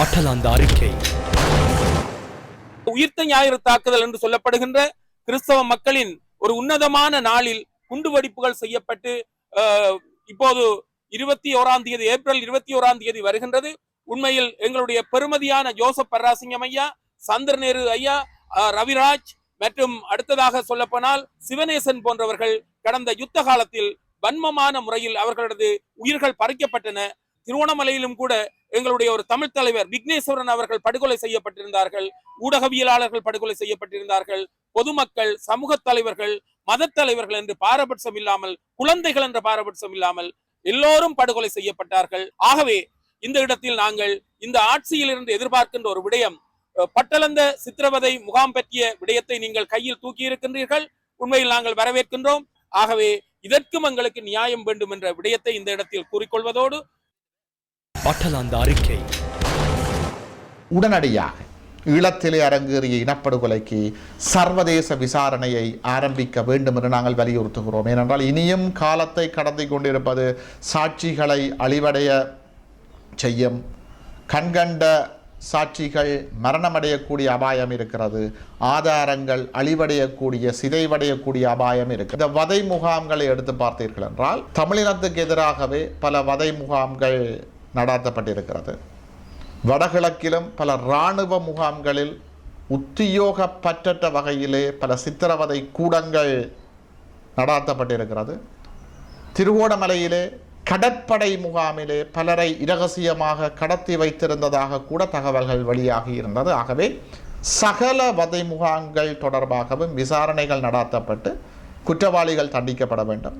அட்டலாந்த அறிக்கை. உயிர்த்த ஞாயிறு தாக்குதல் என்று சொல்லப்படுகின்ற கிறிஸ்தவ மக்களின் ஒரு உன்னதமான நாளில் குண்டுவெடிப்புகள் செய்யப்பட்டு இப்போது இருபத்தி ஓராம் தேதி ஏப்ரல் இருபத்தி ஓராம் தேதி வருகின்றது. உண்மையில் எங்களுடைய பெருமதியான ஜோசப் பர்ராசிங்கம் ஐயா சந்திரநேரு ஐயா ரவிராஜ் மற்றும் அடுத்ததாக சொல்லப்போனால் சிவநேசன் போன்றவர்கள் கடந்த யுத்த காலத்தில் வன்மமான முறையில் அவர்களது உயிர்கள் பறிக்கப்பட்டன. திருவண்ணாமலையிலும் கூட எங்களுடைய ஒரு தமிழ் தலைவர் விக்னேஸ்வரன் அவர்கள் படுகொலை செய்யப்பட்டிருந்தார்கள். ஊடகவியலாளர்கள் படுகொலை செய்யப்பட்டிருந்தார்கள். பொதுமக்கள் சமூக தலைவர்கள் மத தலைவர்கள் என்று பாரபட்சம் இல்லாமல் குழந்தைகள் என்ற பாரபட்சம் இல்லாமல் எல்லோரும் படுகொலை செய்யப்பட்டார்கள். ஆகவே இந்த இடத்தில் நாங்கள் இந்த ஆட்சியிலிருந்து எதிர்பார்க்கின்ற ஒரு விடயம் பட்டளந்த சித்திரவதை முகாம் பற்றிய விடயத்தை நீங்கள் கையில் தூக்கி இருக்கின்றீர்கள். உண்மையில் நாங்கள் வரவேற்கின்றோம். ஆகவே இதற்கும் எங்களுக்கு நியாயம் வேண்டும் என்ற விடயத்தை இந்த இடத்தில் கூறிக்கொள்வதோடு அட்டலாந்த அறிக்கை. உடனடியாக ஈழத்திலே அரங்கேறிய இனப்படுகொலைக்கு சர்வதேச விசாரணையை ஆரம்பிக்க வேண்டும் என்று நாங்கள் வலியுறுத்துகிறோம். ஏனென்றால் இனியும் காலத்தை கடந்து கொண்டிருப்பது சாட்சிகளை அழிவடைய செய்யும் கண்கண்ட சாட்சிகள் மரணமடையக்கூடிய அபாயம் இருக்கிறது. ஆதாரங்கள் அழிவடையக்கூடிய சிதைவடையக்கூடிய அபாயம் இருக்கு இந்த வதை முகாம்களை எடுத்து பார்த்தீர்கள் என்றால் தமிழினத்துக்கு எதிராகவே பல வதை முகாம்கள் நடாத்தப்பட்டிருக்கிறது. வடகிழக்கிலும் பல இராணுவ முகாம்களில் உத்தியோகப்பற்றற்ற வகையிலே பல சித்திரவதை கூடங்கள் நடாத்தப்பட்டிருக்கிறது. திருவோணமலையிலே கடற்படை முகாமிலே பலரை இரகசியமாக கடத்தி வைத்திருந்ததாக கூட தகவல்கள் வெளியாகி இருந்தது. ஆகவே சகல வதை முகாம்கள் தொடர்பாகவும் விசாரணைகள் நடாத்தப்பட்டு குற்றவாளிகள் தண்டிக்கப்பட வேண்டும்.